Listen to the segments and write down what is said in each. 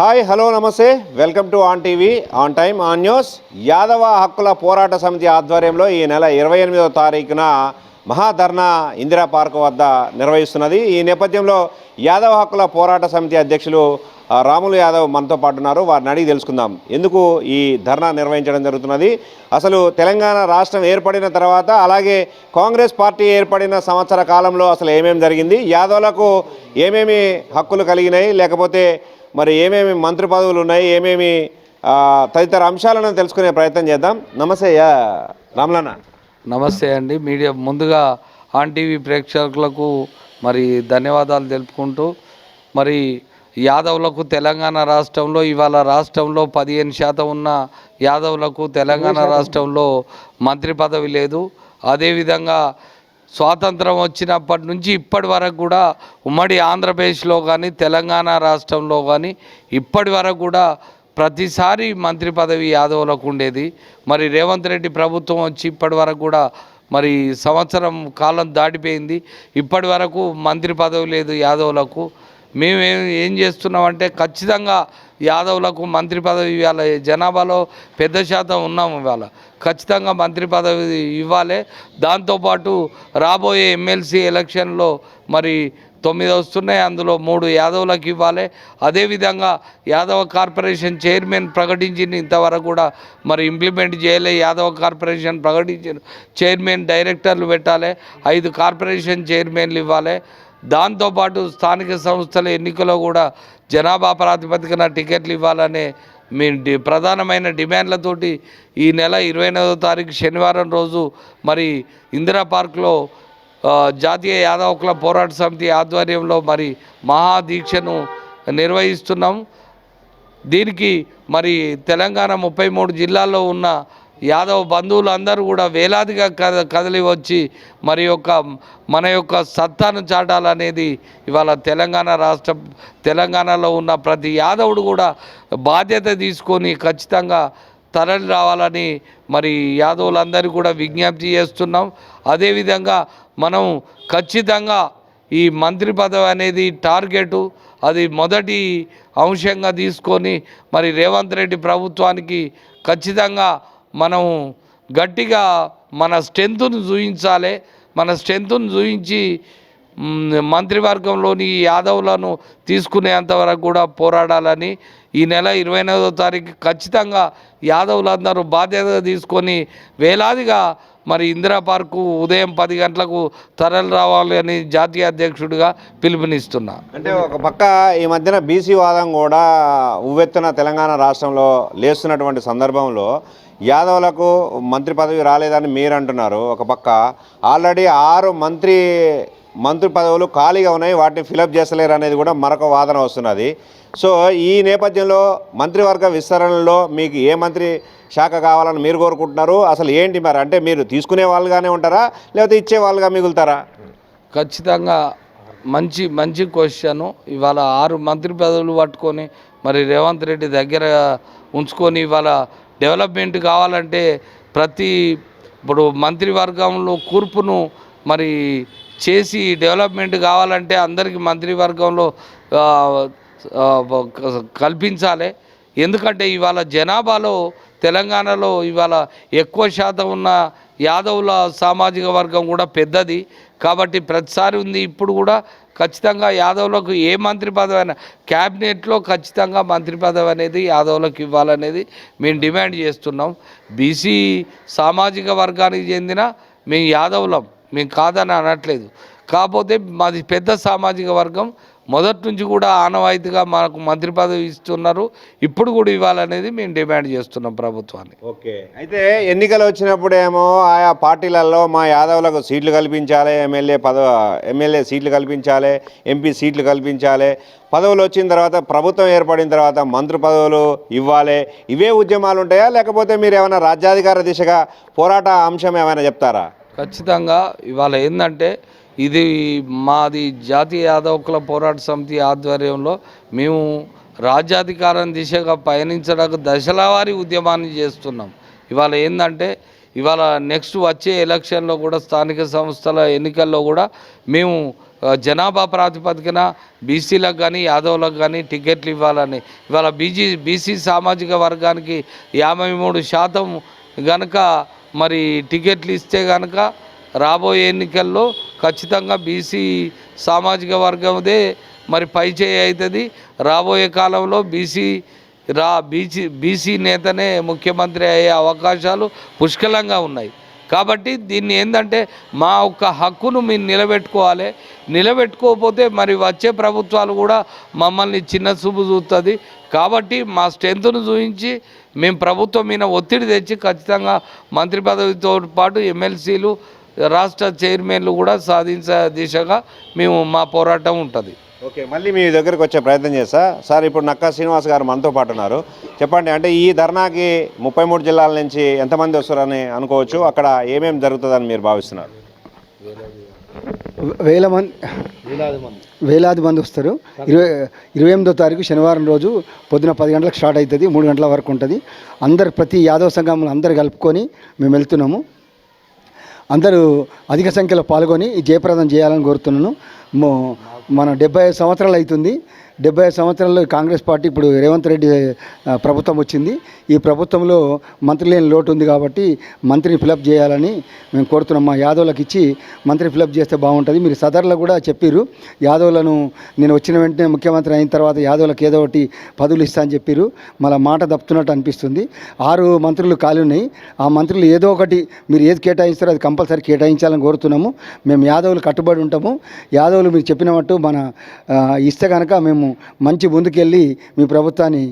Hi hello నమస్తే. Welcome to ON TV on time on news. Yadava హక్కుల పోరాట సమితి ఆధ్వర్యంలో ఈ నెల ఇరవై ఎనిమిదవ తారీఖున మహాధర్నా ఇందిరా పార్క్ వద్ద నిర్వహిస్తున్నది. ఈ నేపథ్యంలో యాదవ హక్కుల పోరాట సమితి అధ్యక్షులు రాములు యాదవ్ మనతో పాటు ఉన్నారు. వారిని అడిగి తెలుసుకుందాం. ఎందుకు ఈ ధర్నా నిర్వహించడం జరుగుతున్నది? అసలు తెలంగాణ రాష్ట్రం ఏర్పడిన తర్వాత అలాగే కాంగ్రెస్ పార్టీ ఏర్పడిన సంవత్సర కాలంలో అసలు ఏమేమి జరిగింది? యాదవులకు ఏమేమి హక్కులు కలిగినాయి? లేకపోతే మరి ఏమేమి మంత్రి పదవులు ఉన్నాయి ఏమేమి తదితర అంశాలను తెలుసుకునే ప్రయత్నం చేద్దాం. నమస్తే రామ్లన్న. నమస్తే అండి. మీడియా ముందుగా ఆన్ టీవీ ప్రేక్షకులకు మరి ధన్యవాదాలు తెలుపుకుంటూ మరి యాదవులకు తెలంగాణ రాష్ట్రంలో ఇవాళ రాష్ట్రంలో పదిహేను శాతం ఉన్న యాదవులకు తెలంగాణ రాష్ట్రంలో మంత్రి పదవి లేదు. అదేవిధంగా స్వాతంత్రం వచ్చినప్పటి నుంచి ఇప్పటి వరకు కూడా ఉమ్మడి ఆంధ్రప్రదేశ్లో కానీ తెలంగాణ రాష్ట్రంలో కానీ ఇప్పటి వరకు కూడా ప్రతిసారి మంత్రి పదవి యాదవులకు ఉండేది. మరి రేవంత్ రెడ్డి ప్రభుత్వం వచ్చి ఇప్పటి వరకు కూడా మరి సంవత్సరం కాలం దాటిపోయింది. ఇప్పటి వరకు మంత్రి పదవి లేదు యాదవులకు. మేము ఏం చేస్తున్నామంటే ఖచ్చితంగా యాదవులకు మంత్రి పదవి ఇవ్వాలి. జనాభాలో పెద్ద శాతం ఉన్నాము ఇవాళ. ఖచ్చితంగా మంత్రి పదవి ఇవ్వాలి. దాంతోపాటు రాబోయే ఎమ్మెల్సీ ఎలక్షన్లో మరి తొమ్మిది వస్తున్నాయి. అందులో మూడు యాదవులకు ఇవ్వాలి. అదేవిధంగా యాదవ కార్పొరేషన్ చైర్మన్ ప్రకటించింది. ఇంతవరకు కూడా మరి ఇంప్లిమెంట్ చేయలే. యాదవ కార్పొరేషన్ ప్రకటించిన చైర్మన్ డైరెక్టర్లు పెట్టాలి. ఐదు కార్పొరేషన్ చైర్మన్లు ఇవ్వాలి. దాంతోపాటు స్థానిక సంస్థల ఎన్నికలో కూడా జనాభా ప్రాతిపదికన టికెట్లు ఇవ్వాలనే మీ ప్రధానమైన డిమాండ్లతోటి ఈ నెల ఇరవై ఎనిమిదవ తారీఖు శనివారం రోజు మరి ఇందిరా పార్క్లో జాతీయ యాదవ పోరాట సమితి ఆధ్వర్యంలో మరి మహాదీక్షను నిర్వహిస్తున్నాం. దీనికి మరి తెలంగాణ ముప్పై మూడు జిల్లాల్లో ఉన్న యాదవ బంధువులు అందరూ కూడా వేలాదిగా కద కదిలి వచ్చి మరి యొక్క మన యొక్క సత్తాను చాటాలనేది ఇవాళ తెలంగాణ రాష్ట్ర తెలంగాణలో ఉన్న ప్రతి యాదవుడు కూడా బాధ్యత తీసుకొని ఖచ్చితంగా తరలి రావాలని మరి యాదవులందరూ కూడా విజ్ఞప్తి చేస్తున్నాం. అదేవిధంగా మనం ఖచ్చితంగా ఈ మంత్రి పదవి అనేది టార్గెటు. అది మొదటి అంశంగా తీసుకొని మరి రేవంత్ రెడ్డి ప్రభుత్వానికి ఖచ్చితంగా మనం గట్టిగా మన స్ట్రెంత్ను చూపించాలి మన స్ట్రెంత్ను చూపించి మంత్రివర్గంలోని ఈ యాదవులను తీసుకునేంత వరకు కూడా పోరాడాలని ఈ నెల ఇరవై ఎనిమిదో తారీఖు ఖచ్చితంగా యాదవులందరూ బాధ్యత తీసుకొని వేలాదిగా మరి ఇందిరా పార్కు ఉదయం పది గంటలకు తరలి రావాలి అని జాతీయ అధ్యక్షుడిగా పిలుపునిస్తున్నా. అంటే ఒక పక్క ఈ మధ్యన బీసీ వాదం కూడా ఉవ్వెత్తున తెలంగాణ రాష్ట్రంలో లేస్తున్నటువంటి సందర్భంలో యాదవులకు మంత్రి పదవి రాలేదని మీరు అంటున్నారు ఒక పక్క ఆల్రెడీ ఆరు మంత్రి మంత్రి పదవులు ఖాళీగా ఉన్నాయి వాటిని ఫిలప్ చేస్తలేరు అనేది కూడా మరొక వాదన వస్తున్నది. సో ఈ నేపథ్యంలో మంత్రివర్గ విస్తరణలో మీకు ఏ మంత్రి శాఖ కావాలని మీరు కోరుకుంటున్నారు? అసలు ఏంటి మరి? అంటే మీరు తీసుకునే వాళ్ళుగానే ఉంటారా? లేకపోతే ఇచ్చే వాళ్ళుగా మిగులుతారా? ఖచ్చితంగా మంచి మంచి క్వశ్చన్ ఇవాళ ఆరు మంత్రి పదవులు పట్టుకొని మరి రేవంత్ రెడ్డి దగ్గర ఉంచుకొని ఇవాళ డెవలప్మెంట్ కావాలంటే ప్రతి ఇప్పుడు మంత్రివర్గంలో కూర్పును మరి చేసి డెవలప్మెంట్ కావాలంటే అందరికీ మంత్రివర్గంలో కల్పించాలి. ఎందుకంటే ఇవాళ జనాభాలో తెలంగాణలో ఇవాళ ఎక్కువ శాతం ఉన్న యాదవుల సామాజిక వర్గం కూడా పెద్దది. కాబట్టి ప్రతిసారి ఉంది ఇప్పుడు కూడా ఖచ్చితంగా యాదవులకు ఏ మంత్రి పదవి అయినా క్యాబినెట్లో ఖచ్చితంగా మంత్రి పదవి అనేది యాదవులకు ఇవ్వాలనేది మేము డిమాండ్ చేస్తున్నాం. బీసీ సామాజిక వర్గానికి చెందిన మేము యాదవులం. మేము కాదని అనట్లేదు. కాకపోతే మాది పెద్ద సామాజిక వర్గం. మొదటి నుంచి కూడా ఆనవాయితీగా మనకు మంత్రి పదవి ఇస్తున్నారు. ఇప్పుడు కూడా ఇవ్వాలనేది మేము డిమాండ్ చేస్తున్నాం ప్రభుత్వాన్ని. ఓకే. అయితే ఎన్నికలు వచ్చినప్పుడేమో ఆయా పార్టీలలో మా యాదవులకు సీట్లు కల్పించాలి ఎమ్మెల్యే పదవ ఎమ్మెల్యే సీట్లు కల్పించాలి ఎంపీ సీట్లు కల్పించాలి. పదవులు వచ్చిన తర్వాత ప్రభుత్వం ఏర్పడిన తర్వాత మంత్రి పదవులు ఇవ్వాలి. ఇవే ఉద్యమాలు ఉంటాయా? లేకపోతే మీరు ఏమైనా రాజ్యాధికార దిశగా పోరాట అంశం ఏమైనా చెప్తారా? ఖచ్చితంగా ఇవాళ ఏంటంటే ఇది మాది జాతీయ యాదవకుల పోరాట సమితి ఆధ్వర్యంలో మేము రాజ్యాధికారం దిశగా పయనించడానికి దశలవారీ ఉద్యమాన్ని చేస్తున్నాం. ఇవాళ ఏంటంటే ఇవాళ నెక్స్ట్ వచ్చే ఎలక్షన్లో కూడా స్థానిక సంస్థల ఎన్నికల్లో కూడా మేము జనాభా ప్రాతిపదికన బీసీలకు కానీ యాదవులకు కానీ టికెట్లు ఇవ్వాలని. ఇవాళ బీజీ బీసీ సామాజిక వర్గానికి యాభై మూడు శాతం గనక మరి టికెట్లు ఇస్తే కనుక రాబోయే ఎన్నికల్లో ఖచ్చితంగా బీసీ సామాజిక వర్గందే మరి పై చేయి అవుతుంది. రాబోయే కాలంలో బీసీ రా బీసీ బీసీ నేతనే ముఖ్యమంత్రి అయ్యే అవకాశాలు పుష్కలంగా ఉన్నాయి. కాబట్టి దీన్ని ఏంటంటే మా ఒక్క హక్కును మీరు నిలబెట్టుకోవాలి. నిలబెట్టుకోకపోతే మరి వచ్చే ప్రభుత్వాలు కూడా మమ్మల్ని చిన్న చూపు చూస్తుంది కాబట్టి మా స్ట్రెంత్ను చూపించి మేము ప్రభుత్వం మీద ఒత్తిడి తెచ్చి ఖచ్చితంగా మంత్రి పదవితో పాటు ఎమ్మెల్సీలు రాష్ట్ర చైర్మన్లు కూడా సాధించే దిశగా మేము మా పోరాటం ఉంటుంది. ఓకే మళ్ళీ మీ దగ్గరికి వచ్చే ప్రయత్నం చేస్తా. సార్ ఇప్పుడు నక్కా శ్రీనివాస్ గారు మనతో పాటు ఉన్నారు. చెప్పండి అంటే ఈ ధర్నాకి ముప్పై మూడు జిల్లాల నుంచి ఎంతమంది వస్తారని అనుకోవచ్చు. అక్కడ ఏమేమి జరుగుతుందని మీరు భావిస్తున్నారు? వేల మంది వేలాది మంది. వస్తారు. ఇరవై ఇరవై ఎనిమిదో తారీఖు శనివారం రోజు పొద్దున పది గంటలకు స్టార్ట్ అవుతుంది మూడు గంటల వరకు ఉంటుంది. అందరు ప్రతి యాదవ సంఘంలో అందరు కలుపుకొని మేము వెళ్తున్నాము. అందరూ అధిక సంఖ్యలో పాల్గొని ఈ జయప్రదం చేయాలని కోరుతున్నాను. మన డెబ్బై ఐదు సంవత్సరాలు అవుతుంది. డెబ్బై ఐదు సంవత్సరాల్లో కాంగ్రెస్ పార్టీ ఇప్పుడు రేవంత్ రెడ్డి ప్రభుత్వం వచ్చింది. ఈ ప్రభుత్వంలో మంత్రి లేని లోటు ఉంది కాబట్టి మంత్రిని ఫిలప్ చేయాలని మేము కోరుతున్నాం. మా యాదవులకు ఇచ్చి మంత్రి ఫిలప్ చేస్తే బాగుంటుంది. మీరు సదర్లో కూడా చెప్పారు యాదవులను నేను వచ్చిన వెంటనే ముఖ్యమంత్రి అయిన తర్వాత యాదవులకు ఏదో ఒకటి పదవులు ఇస్తా అని చెప్పారు మళ్ళీ మాట తప్పుతున్నట్టు అనిపిస్తుంది. ఆరు మంత్రులు ఖాళీ ఉన్నాయి. ఆ మంత్రులు ఏదో ఒకటి మీరు ఏది కేటాయిస్తారో అది కంపల్సరీ కేటాయించాలని కోరుతున్నాము. మేము యాదవులు కట్టుబడి ఉంటాము. యాదవ్ యాదవ్లు మీరు చెప్పినట్టు మన ఇస్తే కనుక మేము మంచి ముందుకెళ్ళి మీ ప్రభుత్వాన్ని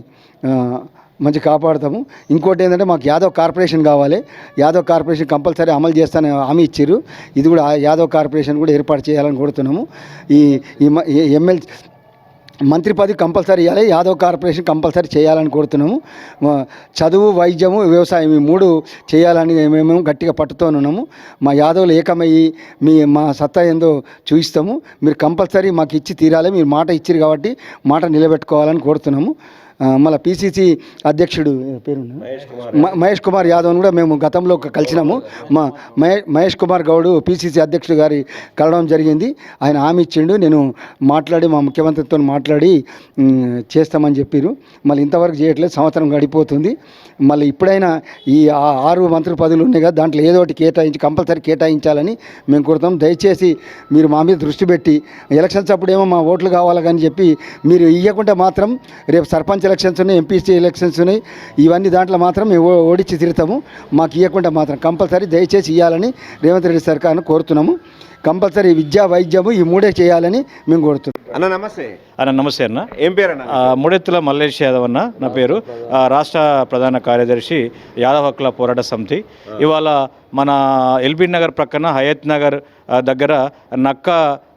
మంచి కాపాడుతాము. ఇంకోటి ఏంటంటే మాకు యాదవ్ కార్పొరేషన్ కావాలి. యాదవ్ కార్పొరేషన్ కంపల్సరీ అమలు చేస్తానని హామీ ఇచ్చారు ఇది కూడా యాదవ్ కార్పొరేషన్ కూడా ఏర్పాటు చేయాలని కోరుతున్నాము. ఈ ఈ ఈ ఎమ్మెల్సీ మంత్రి పదవి కంపల్సరీ ఇవ్వాలి. యాదవ్ కార్పొరేషన్ కంపల్సరీ చేయాలని కోరుతున్నాము. చదువు వైద్యము వ్యవసాయం ఈ మూడు చేయాలని మేము గట్టిగా పట్టుతో ఉన్నాము మా యాదవులు ఏకమయ్యి మీ మా సత్తా ఏందో చూపిస్తాము మీరు కంపల్సరీ మాకు ఇచ్చి తీరాలి. మీరు మాట ఇచ్చిరు కాబట్టి మాట నిలబెట్టుకోవాలని కోరుతున్నాము. మళ్ళీ పిసిసి అధ్యక్షుడు పేరు మహేష్ కుమార్ యాదవ్ను కూడా మేము గతంలో కలిసినాము. మా మహే మహేష్ కుమార్ గౌడ్ పిసిసి అధ్యక్షుడు గారి కలవడం జరిగింది. ఆయన హామీ ఇచ్చిండు. నేను మాట్లాడి మా ముఖ్యమంత్రితో మాట్లాడి చేస్తామని చెప్పారు మళ్ళీ ఇంతవరకు చేయట్లేదు. సంవత్సరం గడిపోతుంది. మళ్ళీ ఇప్పుడైనా ఈ ఆరు మంత్రి పదవులు ఉన్నాయి కదా దాంట్లో ఏదో ఒకటి కేటాయించి కంపల్సరీ కేటాయించాలని మేము కోరుతాం దయచేసి మీరు మా మీద దృష్టి పెట్టి ఎలక్షన్స్ అప్పుడేమో మా ఓట్లు కావాలి కానీ చెప్పి మీరు ఇవ్వకుంటే మాత్రం రేపు సర్పంచ్ ఎలక్షన్స్ ఉన్నాయి ఎంపీసీ ఎలక్షన్స్ ఉన్నాయి. ఇవన్నీ దాంట్లో మాత్రం మేము ఓడించి తిరుగుతాము మాకు ఇవ్వకుండా మాత్రం కంపల్సరీ దయచేసి ఇవ్వాలని రేవంత్ రెడ్డి సర్కార్ను కోరుతున్నాము. కంపల్సరీ విద్యా వైద్యము ఈ మూడే చేయాలని మేము కోరుతున్నాం. అన్న నమస్తే. అన్న నమస్తే అన్న. ఏం పేరు అన్న ముడెత్తుల మల్లేష్ యాదవ్ అన్న నా పేరు. రాష్ట్ర ప్రధాన కార్యదర్శి యాదవ్ హక్కుల పోరాట సమితి. ఇవాళ మన ఎల్బీ నగర్ ప్రక్కన హయత్ నగర్ దగ్గర నక్క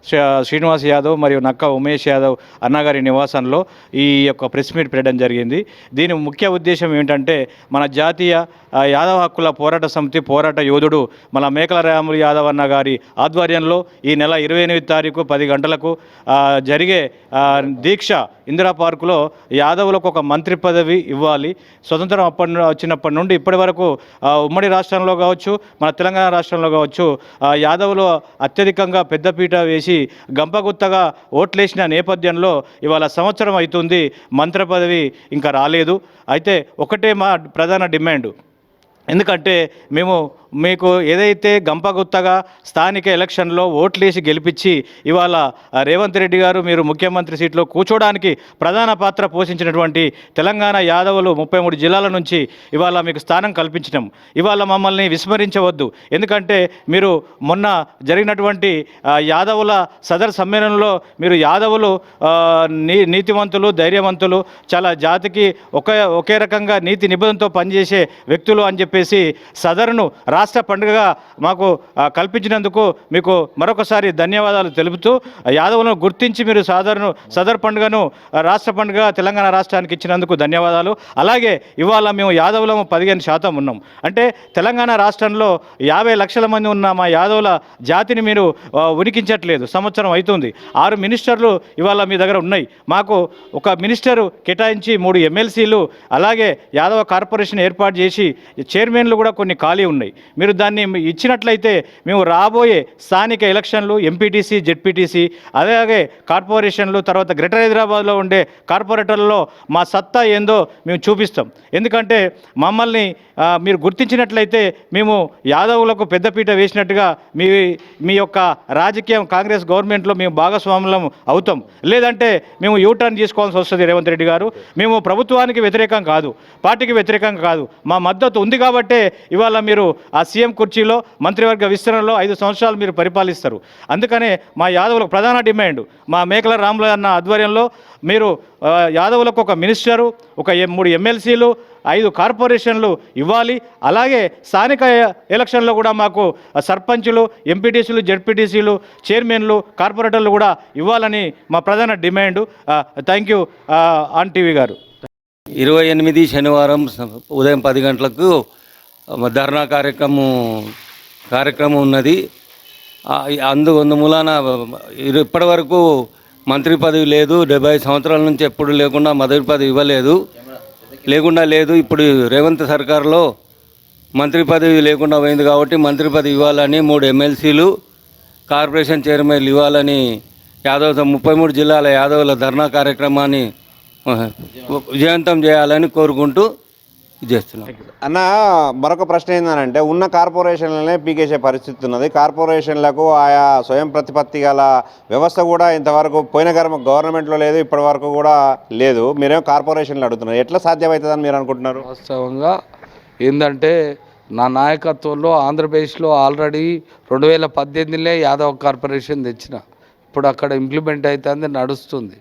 శ్రీ- శ్రీనివాస్ యాదవ్ మరియు నక్క ఉమేష్ యాదవ్ అన్నగారి నివాసంలో ఈ యొక్క ప్రెస్ మీట్ పెట్టడం జరిగింది. దీని ముఖ్య ఉద్దేశం ఏంటంటే మన జాతీయ యాదవ్ హక్కుల పోరాట సమితి పోరాట యోధుడు మన మేకల రాములు యాదవ్ అన్న గారి ఆధ్వర్యంలో ఈ నెల ఇరవై ఎనిమిది తారీఖు పది గంటలకు జరిగే దీక్ష ఇందిరా పార్కులో యాదవులకు ఒక మంత్రి పదవి ఇవ్వాలి. స్వతంత్రం అప్పటి వచ్చినప్పటి నుండి ఇప్పటి వరకు ఉమ్మడి రాష్ట్రంలో కావచ్చు మన తెలంగాణ రాష్ట్రంలో కావచ్చు ఆ, యాదవులు అత్యధికంగా పెద్దపీట వేసి గంపగుత్తగా ఓట్లేసిన నేపథ్యంలో ఇవాళ సంవత్సరం అవుతుంది. మంత్రి పదవి ఇంకా రాలేదు. అయితే ఒకటే మా ప్రధాన డిమాండ్. ఎందుకంటే మేము మీకు ఏదైతే గంపగుత్తగా స్థానిక ఎలక్షన్లో ఓట్లేసి గెలిపించి ఇవాళ రేవంత్ రెడ్డి గారు మీరు ముఖ్యమంత్రి సీట్లో కూర్చోడానికి ప్రధాన పాత్ర పోషించినటువంటి తెలంగాణ యాదవులు ముప్పై మూడు జిల్లాల నుంచి ఇవాళ మీకు స్థానం కల్పించడం. ఇవాళ మమ్మల్ని విస్మరించవద్దు. ఎందుకంటే మీరు మొన్న జరిగినటువంటి యాదవుల సదర్ సమ్మేళనంలో మీరు యాదవులు నీ నీతివంతులు ధైర్యవంతులు చాలా జాతికి ఒకే ఒకే రకంగా నీతి నిబంధనతో పనిచేసే వ్యక్తులు అని చెప్పి చెప్పేసి సదరును రాష్ట్ర పండుగగా మాకు కల్పించినందుకు మీకు మరొకసారి ధన్యవాదాలు తెలుపుతూ యాదవులను గుర్తించి మీరు సదరును సదర్ పండుగను రాష్ట్ర పండుగ తెలంగాణ రాష్ట్రానికి ఇచ్చినందుకు ధన్యవాదాలు. అలాగే ఇవాళ మేము యాదవులము పదిహేను శాతం ఉన్నాం. అంటే తెలంగాణ రాష్ట్రంలో యాభై లక్షల మంది ఉన్న మా యాదవుల జాతిని మీరు ఉనికించట్లేదు. సంవత్సరం అవుతుంది ఆరు మినిస్టర్లు ఇవాళ మీ దగ్గర ఉన్నాయి. మాకు ఒక మినిస్టరు కేటాయించి మూడు ఎమ్మెల్సీలు అలాగే యాదవ కార్పొరేషన్ ఏర్పాటు చేసి చైర్ చైర్మన్లు కూడా కొన్ని ఖాళీ ఉన్నాయి. మీరు దాన్ని ఇచ్చినట్లయితే మేము రాబోయే స్థానిక ఎలక్షన్లు ఎంపీటీసీ జెడ్పీటీసీ అలాగే కార్పొరేషన్లు తర్వాత గ్రేటర్ హైదరాబాద్లో ఉండే కార్పొరేటర్లలో మా సత్తా ఏందో మేము చూపిస్తాం. ఎందుకంటే మమ్మల్ని మీరు గుర్తించినట్లయితే మేము యాదవులకు పెద్దపీట వేసినట్టుగా మీ మీ యొక్క రాజకీయం కాంగ్రెస్ గవర్నమెంట్లో మేము భాగస్వాములం అవుతాం. లేదంటే మేము యూటర్న్ తీసుకోవాల్సి వస్తుంది రేవంత్ రెడ్డి గారు. మేము ప్రభుత్వానికి వ్యతిరేకం కాదు పార్టీకి వ్యతిరేకం కాదు. మా మద్దతు ఉంది కాబట్టే ఇవాళ మీరు ఆ సీఎం కుర్చీలో మంత్రివర్గ విస్తరణలో ఐదు సంవత్సరాలు మీరు పరిపాలిస్తారు. అందుకనే మా యాదవులకు ప్రధాన డిమాండ్ మా మేకల రాములు అన్న ఆధ్వర్యంలో మీరు యాదవులకు ఒక మినిస్టరు ఒక మూడు ఎమ్మెల్సీలు ఐదు కార్పొరేషన్లు ఇవ్వాలి. అలాగే స్థానిక ఎలక్షన్లో కూడా మాకు సర్పంచులు ఎంపీటీసీలు జెడ్పీటీసీలు చైర్మన్లు కార్పొరేటర్లు కూడా ఇవ్వాలని మా ప్రధాన demand. Thank you ON TV గారు. ఇరవై ఎనిమిది శనివారం ఉదయం పది గంటలకు ధర్నా కార్యక్రమం కార్యక్రమం ఉన్నది. అందు అందు మూలాన ఇప్పటి వరకు మంత్రి పదవి లేదు. డెబ్బై సంవత్సరాల నుంచి ఎప్పుడు లేకుండా మంత్రి పదవి ఇవ్వలేదు. లేకుండా లేదు. ఇప్పుడు రేవంత్ సర్కార్లో మంత్రి పదవి లేకుండా పోయింది కాబట్టి మంత్రి పదవి ఇవ్వాలని మూడు ఎమ్మెల్సీలు కార్పొరేషన్ చైర్మన్లు ఇవ్వాలని యాదవ్ ముప్పై మూడు జిల్లాల యాదవుల ధర్నా కార్యక్రమాన్ని విజయవంతం చేయాలని కోరుకుంటూ చేస్తున్నాం. అన్న మరొక ప్రశ్న ఏంటంటే ఉన్న కార్పొరేషన్లనే పీకేసే పరిస్థితి ఉన్నది. కార్పొరేషన్లకు ఆయా స్వయం ప్రతిపత్తి గల వ్యవస్థ కూడా ఇంతవరకు పోయిన గర్మ గవర్నమెంట్లో లేదు ఇప్పటి వరకు కూడా లేదు. మీరేమో కార్పొరేషన్లు అడుగుతున్నారు. ఎట్లా సాధ్యమవుతుందని మీరు అనుకుంటున్నారు? వాస్తవంగా ఏంటంటే నా నాయకత్వంలో ఆంధ్రప్రదేశ్లో ఆల్రెడీ రెండు వేల పద్దెనిమిదిలో యాదవ్ కార్పొరేషన్ తెచ్చిన. ఇప్పుడు అక్కడ ఇంప్లిమెంట్ అవుతుంది నడుస్తుంది.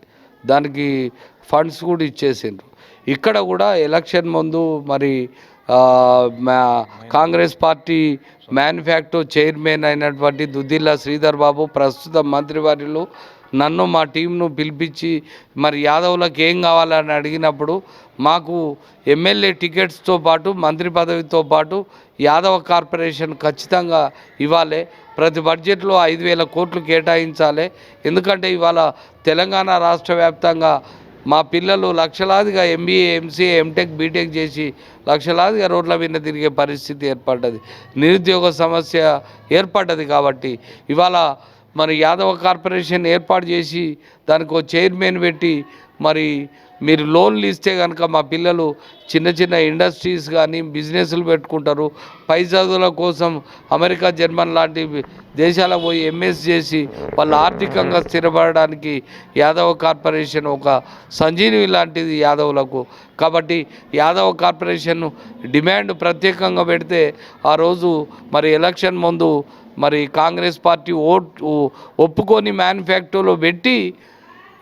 దానికి ఫండ్స్ కూడా ఇచ్చేసిండ్రు. ఇక్కడ కూడా ఎలక్షన్ ముందు మరి మా- కాంగ్రెస్ పార్టీ మ్యానుఫ్యాక్టో చైర్మన్ అయినటువంటి దుద్దిల్లా శ్రీధర్ బాబు ప్రస్తుత మంత్రివర్యులు నన్ను మా టీంను పిలిపించి మరి యాదవులకు ఏం కావాలని అడిగినప్పుడు మాకు ఎమ్మెల్యే టికెట్స్తో పాటు మంత్రి పదవితో పాటు యాదవ కార్పొరేషన్ ఖచ్చితంగా ఇవ్వాలి. ప్రతి బడ్జెట్లో ఐదు వేల కోట్లు కేటాయించాలి. ఎందుకంటే ఇవాళ తెలంగాణ రాష్ట్ర వ్యాప్తంగా మా పిల్లలు లక్షలాదిగా ఎంబీఏ ఎంసీఏ ఎంటెక్ బీటెక్ చేసి లక్షలాదిగా రోడ్ల మీద తిరిగే పరిస్థితి ఏర్పడ్డది. నిరుద్యోగ సమస్య ఏర్పడ్డది కాబట్టి ఇవాళ మరి యాదవ కార్పొరేషన్ ఏర్పాటు చేసి దానికి చైర్మన్ పెట్టి మరి మీరు లోన్లు ఇస్తే కనుక మా పిల్లలు చిన్న చిన్న ఇండస్ట్రీస్ కానీ బిజినెస్లు పెట్టుకుంటారు. పై చదువుల కోసం అమెరికా జర్మన్ లాంటి దేశాలకు పోయి ఎంఎస్ చేసి వాళ్ళు ఆర్థికంగా స్థిరపడడానికి యాదవ కార్పొరేషన్ ఒక సంజీవి లాంటిది యాదవులకు. కాబట్టి యాదవ కార్పొరేషన్ డిమాండ్ ప్రత్యేకంగా పెడితే ఆ రోజు మరి ఎలక్షన్ ముందు మరి కాంగ్రెస్ పార్టీ ఓట్ ఒప్పుకొని మ్యానుఫ్యాక్చర్లో పెట్టి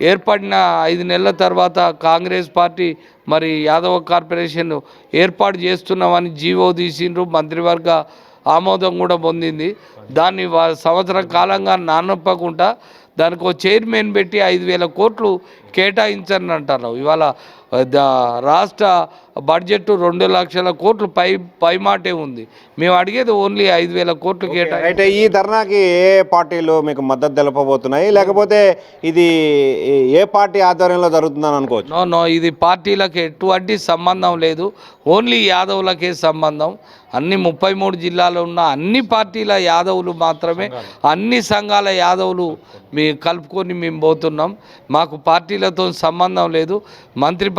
ఏర్పడిన ఐదు నెలల తర్వాత కాంగ్రెస్ పార్టీ మరి యాదవ కార్పొరేషన్ ఏర్పాటు చేస్తున్నామని జీవో తీసిండ్రు మంత్రివర్గ ఆమోదం కూడా పొందింది. దాన్ని సంవత్సర సంవత్సరం కాలంగా నానొప్పకుండా దానికి చైర్మన్ పెట్టి ఐదు వేల కోట్లు కేటాయించని అంటారు ఇవాళ రాష్ట్ర బడ్జెట్ రెండు లక్షల కోట్లు పై పై మాటే ఉంది. మేము అడిగేది ఓన్లీ ఐదు వేల కోట్లు కేటాయి అయితే ఈ ధర్నాకి ఏ పార్టీలు మీకు మద్దతు తెలపబోతున్నాయి? లేకపోతే ఇది ఏ పార్టీ ఆధ్వర్యంలో జరుగుతుందని అనుకోవచ్చు? నో నో ఇది పార్టీలకు ఎటువంటి సంబంధం లేదు. ఓన్లీ యాదవులకే సంబంధం. అన్ని ముప్పై మూడు జిల్లాలో ఉన్న అన్ని పార్టీల యాదవులు మాత్రమే అన్ని సంఘాల యాదవులు మీ కలుపుకొని మేము పోతున్నాం. మాకు పార్టీలతో సంబంధం లేదు. మంత్రి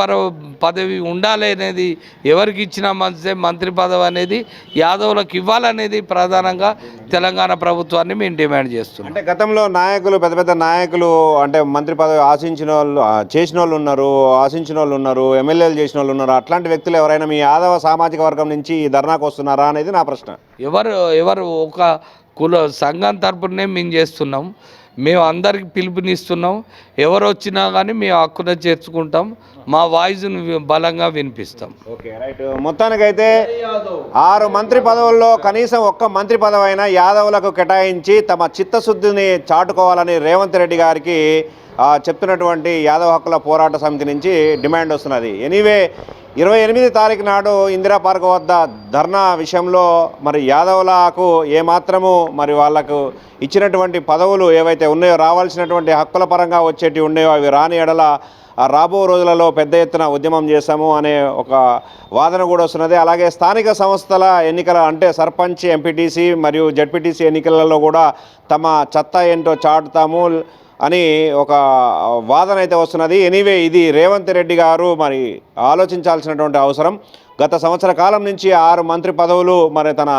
పదవి ఉండాలి అనేది ఎవరికి ఇచ్చినా మంచిదే మంత్రి పదవి అనేది యాదవులకు ఇవ్వాలనేది ప్రధానంగా తెలంగాణ ప్రభుత్వాన్ని మేము డిమాండ్ చేస్తున్నాం. అంటే గతంలో నాయకులు పెద్ద పెద్ద నాయకులు అంటే మంత్రి పదవి ఆశించిన వాళ్ళు చేసిన వాళ్ళు ఉన్నారు ఆశించిన వాళ్ళు ఉన్నారు ఎమ్మెల్యేలు చేసిన వాళ్ళు ఉన్నారు. అట్లాంటి వ్యక్తులు ఎవరైనా మీ యాదవ సామాజిక వర్గం నుంచి ఈ ధర్నాకు వస్తున్నారా? అనేది నా ప్రశ్న. ఎవరు ఎవరు ఒక కుల సంఘం తరపునే మేము చేస్తున్నాం. మేము అందరికి పిలుపునిస్తున్నాం. ఎవరు వచ్చినా కానీ మేము హక్కున చేర్చుకుంటాం. మా వాయిస్ను బలంగా వినిపిస్తాం. Okay right. మొత్తానికైతే ఆరు మంత్రి పదవుల్లో కనీసం ఒక్క మంత్రి పదవి అయినా యాదవులకు కేటాయించి తమ చిత్తశుద్ధిని చాటుకోవాలని రేవంత్ రెడ్డి గారికి చెప్తున్నటువంటి యాదవ హక్కుల పోరాట సమితి నుంచి డిమాండ్ వస్తున్నది. ఎనీవే ఇరవై ఎనిమిది తారీఖు నాడు ఇందిరా పార్క్ వద్ద ధర్నా విషయంలో మరి యాదవులకు ఏమాత్రము మరి వాళ్ళకు ఇచ్చినటువంటి పదవులు ఏవైతే ఉన్నాయో రావాల్సినటువంటి హక్కుల పరంగా వచ్చేటివి ఉన్నాయో అవి రాని ఎడల రాబో రోజులలో పెద్ద ఎత్తున ఉద్యమం చేశాము అనే ఒక వాదన కూడా వస్తున్నది. అలాగే స్థానిక సంస్థల ఎన్నికల అంటే సర్పంచ్ ఎంపీటీసీ మరియు జడ్పీటీసీ ఎన్నికలలో కూడా తమ చెత్త ఏంటో చాటుతాము. అని ఒక వాదన అయితే వస్తున్నది. ఎనీవే ఇది రేవంత్ రెడ్డి గారు మరి ఆలోచించాల్సినటువంటి అవసరం. గత సంవత్సర కాలం నుంచి ఆరు మంత్రి పదవులు మరి తన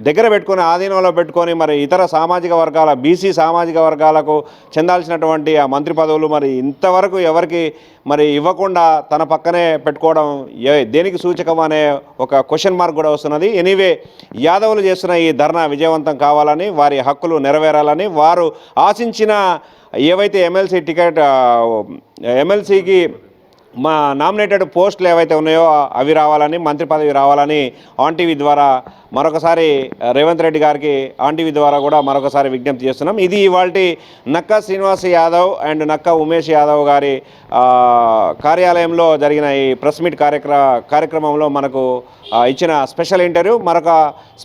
దగ్గర పెట్టుకొని ఆధీనంలో పెట్టుకొని మరి ఇతర సామాజిక వర్గాల బీసీ సామాజిక వర్గాలకు చెందాల్సినటువంటి ఆ మంత్రి పదవులు మరి ఇంతవరకు ఎవరికి మరి ఇవ్వకుండా తన పక్కనే పెట్టుకోవడం ఏ- దేనికి సూచకం అనే ఒక క్వశ్చన్ మార్క్ కూడా వస్తున్నది. ఎనీవే యాదవులు చేస్తున్న ఈ ధర్నా విజయవంతం కావాలని వారి హక్కులు నెరవేరాలని వారు ఆశించిన ఏవైతే ఎమ్మెల్సీ టికెట్ ఎమ్మెల్సీకి మా నామినేటెడ్ పోస్టులు ఏవైతే ఉన్నాయో అవి రావాలని మంత్రి పదవి రావాలని ఆన్ టీవీ ద్వారా మరొకసారి రేవంత్ రెడ్డి గారికి ఆన్ టీవీ ద్వారా కూడా మరొకసారి విజ్ఞప్తి చేస్తున్నాం. ఇది ఇవాళ నక్క శ్రీనివాస్ యాదవ్ అండ్ నక్క ఉమేష్ యాదవ్ గారి కార్యాలయంలో జరిగిన ఈ ప్రెస్ మీట్ కార్యక్ర కార్యక్రమంలో మనకు ఇచ్చిన స్పెషల్ ఇంటర్వ్యూ. మరొక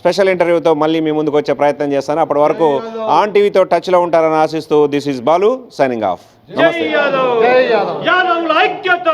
స్పెషల్ ఇంటర్వ్యూతో మళ్ళీ మీ ముందుకు వచ్చే ప్రయత్నం చేస్తాను. అప్పటి వరకు ఆన్ టీవీతో టచ్లో ఉంటారని ఆశిస్తూ this is Balu signing off. ಜೈ ಯಾದವ್ ಜೈ ಯಾದವ್ ಯಾದವ್ ಐಕ್ಯತ